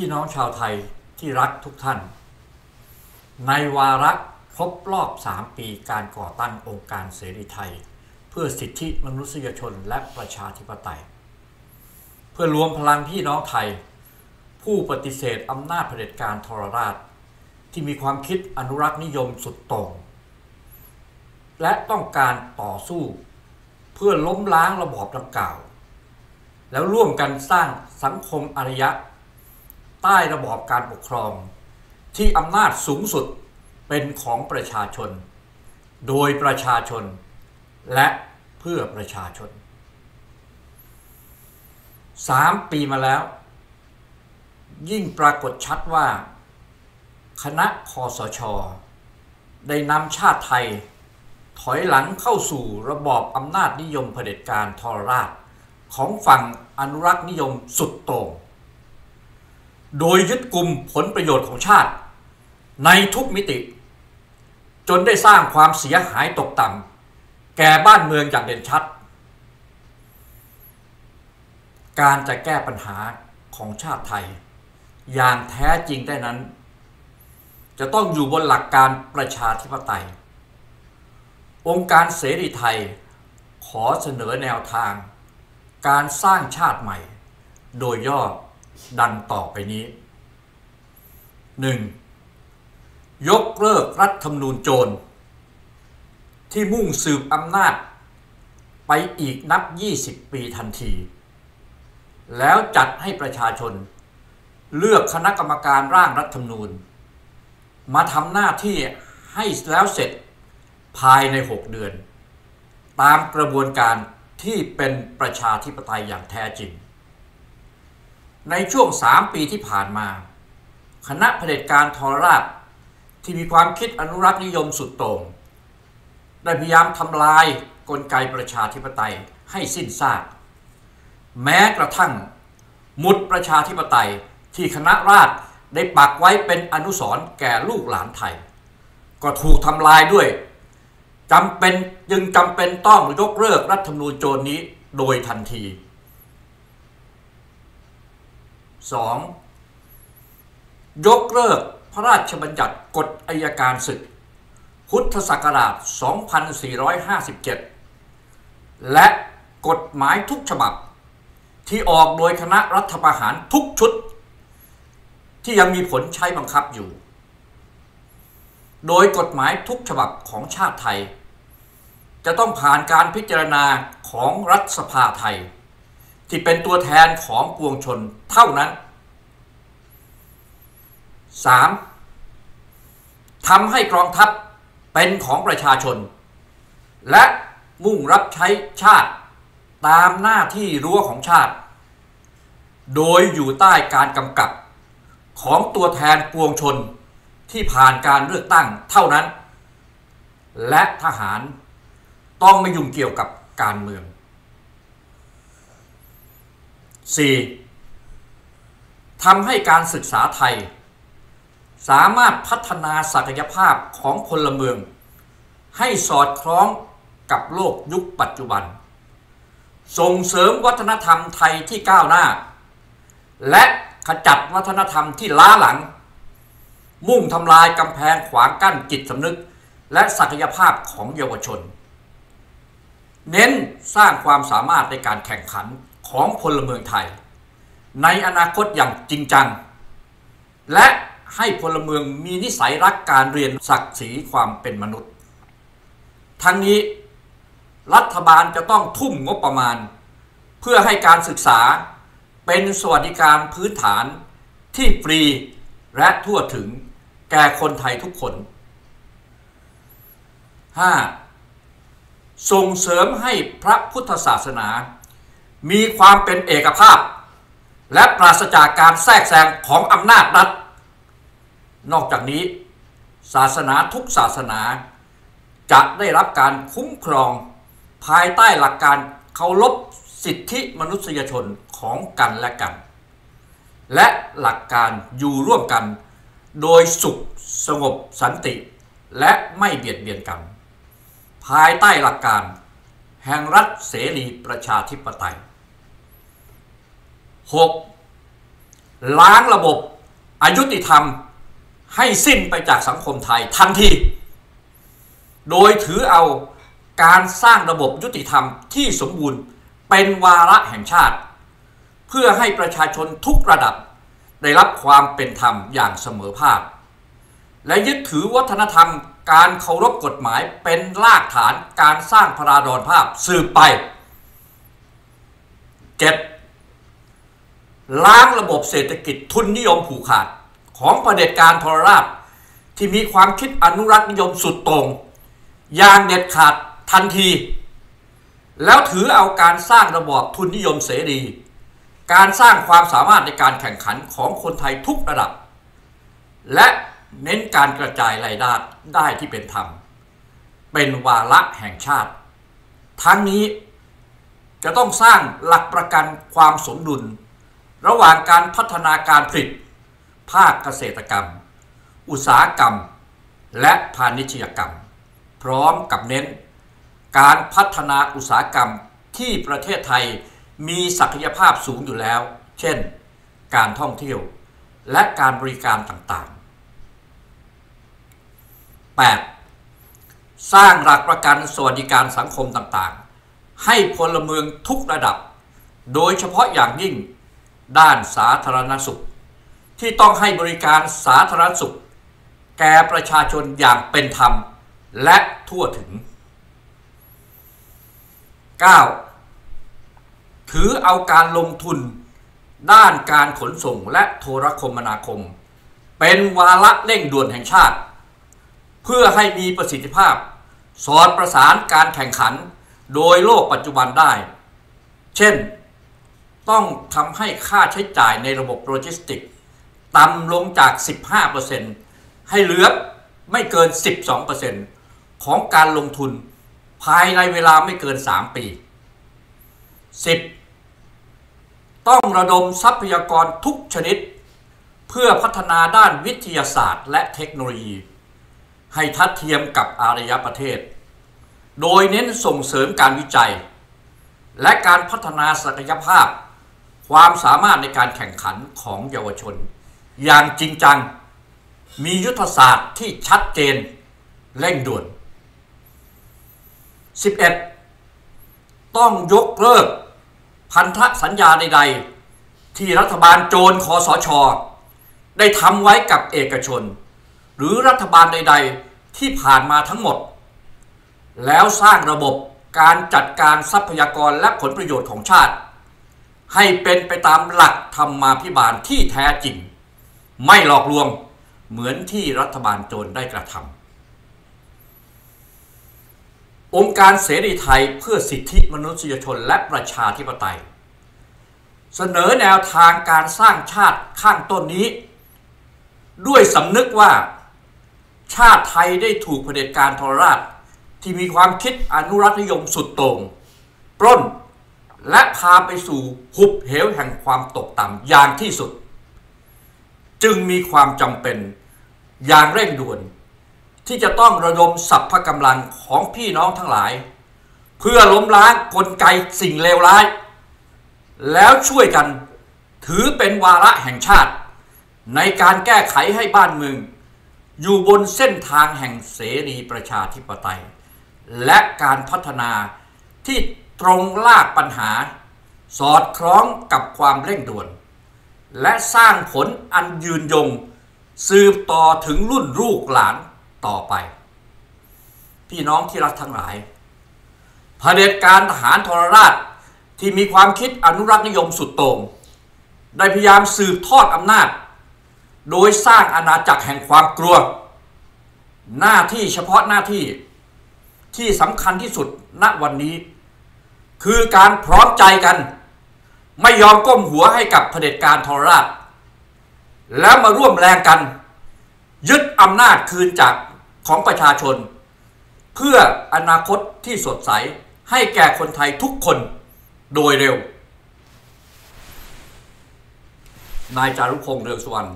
พี่น้องชาวไทยที่รักทุกท่าน ในวาระครบรอบ 3 ปีการก่อตั้งองค์การเสรีไทย เพื่อสิทธิมนุษยชนและประชาธิปไตย เพื่อรวมพลังพี่น้องไทย ผู้ปฏิเสธอำนาจเผด็จการทรราช ที่มีความคิดอนุรักษ์นิยมสุดโต่งและต้องการต่อสู้เพื่อล้มล้างระบอบดังกล่าว แล้วร่วมกันสร้างสังคมอารยะ ใต้ระบอบการปกครอง ที่อำนาจสูงสุดเป็นของประชาชน โดยประชาชน และเพื่อประชาชนสามปีมาแล้ว ยิ่งปรากฏชัดว่า คณะคอสช ได้นำชาติไทย ถอยหลังเข้าสู่ระบอบอำนาจนิยมเผด็จการทรราช ของฝั่งอนุรักษ์นิยมสุดโต่ง โดยยึดกลุ่มผลประโยชน์ของชาติ ในทุกมิติ จนได้สร้างความเสียหายตกต่ำแก่บ้านเมืองอย่างเด่นชัด การจะแก้ปัญหาของชาติไทย อย่างแท้จริงได้นั้น จะต้องอยู่บนหลักการประชาธิปไตย องค์การเสรีไทยขอเสนอแนวทาง การสร้างชาติใหม่ โดยย่อ ดังต่อไปนี้ 1. ยกเลิกรัฐธรรมนูญโจร ที่มุ่งสืบอำนาจ ไปอีกนับ 20 ปีทันที แล้วจัดให้ประชาชน เลือกคณะกรรมการร่างรัฐธรรมนูญ มาทำหน้าที่ให้แล้วเสร็จภายใน 6 เดือน ตามกระบวนการที่เป็นประชาธิปไตยอย่างแท้จริง ในช่วงสามปีที่ผ่านมา คณะเผด็จการทรราชที่มีความคิดอนุรักษ์นิยมสุดโต่งได้พยายามทำลายกลไกประชาธิปไตยให้สิ้นซาก แม้กระทั่งมุดประชาธิปไตยที่คณะราษฎรได้ปักไว้เป็นอนุสรณ์แก่ลูกหลานไทย ก็ถูกทำลายด้วยจำเป็นจึงจำเป็นต้องยกเลิกรัฐธรรมนูญโจรนี้โดยทันที 2. ยกเลิกพระราชบัญญัติกฎอายการศึก พุทธศักราช 2457 และกฎหมายทุกฉบับ ที่ออกโดยคณะรัฐประหารทุกชุด ที่ยังมีผลใช้บังคับอยู่ โดยกฎหมายทุกฉบับของชาติไทย จะต้องผ่านการพิจารณาของรัฐสภาไทย ที่เป็นตัวแทนของปวงชนเท่านั้น 3. ทำให้กองทัพเป็นของประชาชน และมุ่งรับใช้ชาติตามหน้าที่รั้วของชาติ โดยอยู่ใต้การกำกับของตัวแทนปวงชนที่ผ่านการเลือกตั้งเท่านั้น และทหารต้องไม่ยุ่งเกี่ยวกับการเมือง 4. ทำให้การศึกษาไทย สามารถพัฒนาศักยภาพของพลเมือง ให้สอดคล้องกับโลกยุคปัจจุบัน ส่งเสริมวัฒนธรรมไทยที่ก้าวหน้า และขจัดวัฒนธรรมที่ล้าหลัง มุ่งทำลายกำแพงขวางกั้นจิตสำนึก และศักยภาพของเยาวชน เน้นสร้างความสามารถในการแข่งขัน ของพลเมืองไทย ในอนาคตอย่างจริงจัง และให้พลเมืองมีนิสัยรักการเรียนศักดิ์ศรีความเป็นมนุษย์ ทั้งนี้รัฐบาลจะต้องทุ่มงบประมาณ เพื่อให้การศึกษาเป็นสวัสดิการพื้นฐานที่ฟรีและทั่วถึงแก่คนไทยทุกคน 5. ส่งเสริมให้พระพุทธศาสนา มีความเป็นเอกภาพ และปราศจากการแทรกแซงของอำนาจรัฐ นอกจากนี้ ศาสนาทุกศาสนา จะได้รับการคุ้มครอง ภายใต้หลักการเคารพสิทธิมนุษยชนของกันและกัน และหลักการอยู่ร่วมกัน โดยสุขสงบสันติ และไม่เบียดเบียนกัน ภายใต้หลักการแห่งรัฐเสรีประชาธิปไตย 6. ล้างระบบอายุติธรรมให้สิ้นไปจากสังคมไทยทันที โดยถือเอาการสร้างระบบยุติธรรมที่สมบูรณ์เป็นวาระแห่งชาติ เพื่อให้ประชาชนทุกระดับได้รับความเป็นธรรมอย่างเสมอภาค และยึดถือวัฒนธรรมการเคารพกฎหมายเป็นรากฐานการสร้างพราดอนภาพสืบไป 7. ล้างระบบเศรษฐกิจทุนนิยมผูกขาด ของประเผด็จการทรราช ที่มีความคิดอนุรักษ์นิยมสุดตรง อย่างเด็ดขาดทันที แล้วถือเอาการสร้างระบอบทุนนิยมเสรี การสร้างความสามารถในการแข่งขันของคนไทยทุกระดับ และเน้นการกระจายรายได้ได้ที่เป็นธรรม เป็นวาระแห่งชาติ ทั้งนี้จะต้องสร้างหลักประกันความสมดุล ระหว่างการพัฒนาการผลิต ภาคเกษตรกรรม อุตสาหกรรม และพาณิชยกรรม พร้อมกับเน้น การพัฒนาอุตสาหกรรมที่ประเทศไทยมีศักยภาพสูงอยู่แล้ว เช่น การท่องเที่ยว และการบริการต่างๆ 8. สร้างหลักประกันสวัสดิการสังคมต่างๆ ให้พลเมืองทุกระดับ โดยเฉพาะอย่างยิ่ง ด้านสาธารณสุข ที่ต้องให้บริการสาธารณสุข แก่ประชาชนอย่างเป็นธรรม และทั่วถึง 9. ถือเอาการลงทุน ด้านการขนส่งและโทรคมนาคม เป็นวาระเร่งด่วนแห่งชาติ เพื่อให้มีประสิทธิภาพ สอดประสานการแข่งขันโดยโลกปัจจุบันได้ เช่น ต้องทำให้ค่าใช้จ่ายในระบบโลจิสติกต่ำลงจาก 15%ให้เหลือไม่เกิน 12%ของการลงทุนภายในเวลาไม่เกิน 3 ปี 10. ต้องระดมทรัพยากรทุกชนิด เพื่อพัฒนาด้านวิทยาศาสตร์และเทคโนโลยี ให้ทัดเทียมกับอารยประเทศ โดยเน้นส่งเสริมการวิจัย และการพัฒนาศักยภาพ ความสามารถในการแข่งขันของเยาวชน อย่างจริงจัง มียุทธศาสตร์ที่ชัดเจนเร่งด่วน 11. ต้องยกเลิกพันธสัญญาใด ๆ ที่รัฐบาลโจรคอสช ได้ทำไว้กับเอกชน หรือรัฐบาลใด ๆ ที่ผ่านมาทั้งหมด แล้วสร้างระบบการจัดการทรัพยากรและผลประโยชน์ของชาติ ให้เป็นไปตามหลักธรรมาภิบาลที่แท้จริง ไม่หลอกลวงเหมือนที่รัฐบาลโจรได้กระทำองค์การเสรีไทยเพื่อสิทธิมนุษยชนและประชาธิปไตย เสนอแนวทางการสร้างชาติข้างต้นนี้ ด้วยสำนึกว่า ชาติไทยได้ถูกเผด็จการทรราชที่มีความคิดอนุรักษนิยมสุดโต่งปล้น และพาไปสู่หุบเหวแห่งความตกต่ำอย่างที่สุด จึงมีความจำเป็นอย่างเร่งด่วน ที่จะต้องระดมสัพพกำลังของพี่น้องทั้งหลาย เพื่อล้มล้างกลไกสิ่งเลวร้าย แล้วช่วยกันถือเป็นวาระแห่งชาติ ในการแก้ไขให้บ้านเมือง อยู่บนเส้นทางแห่งเสรีประชาธิปไตย และการพัฒนาที่ ตรงลากปัญหา สอดคล้องกับความเร่งด่วน และสร้างผลอันยืนยง สืบต่อถึงรุ่นลูกหลานต่อไป พี่น้องที่รักทั้งหลายเผด็จการทหารทรราชที่มีความคิดอนุรักษ์นิยมสุดโต่งได้พยายามสืบทอดอำนาจ โดยสร้างอาณาจักรแห่งความกลัว หน้าที่เฉพาะหน้าที่ที่สำคัญที่สุดณวันนี้ คือการพร้อมใจกัน ไม่ยอมก้มหัวให้กับเผด็จการทรราช แล้วมาร่วมแรงกัน ยึดอำนาจคืนจากของประชาชน เพื่ออนาคตที่สดใสให้แก่คนไทยทุกคนโดยเร็ว นายจารุพงษ์เรืองสุวรรณ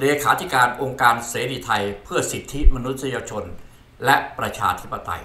เลขาธิการองค์การเสรีไทยเพื่อสิทธิมนุษยชน และประชาธิปไตย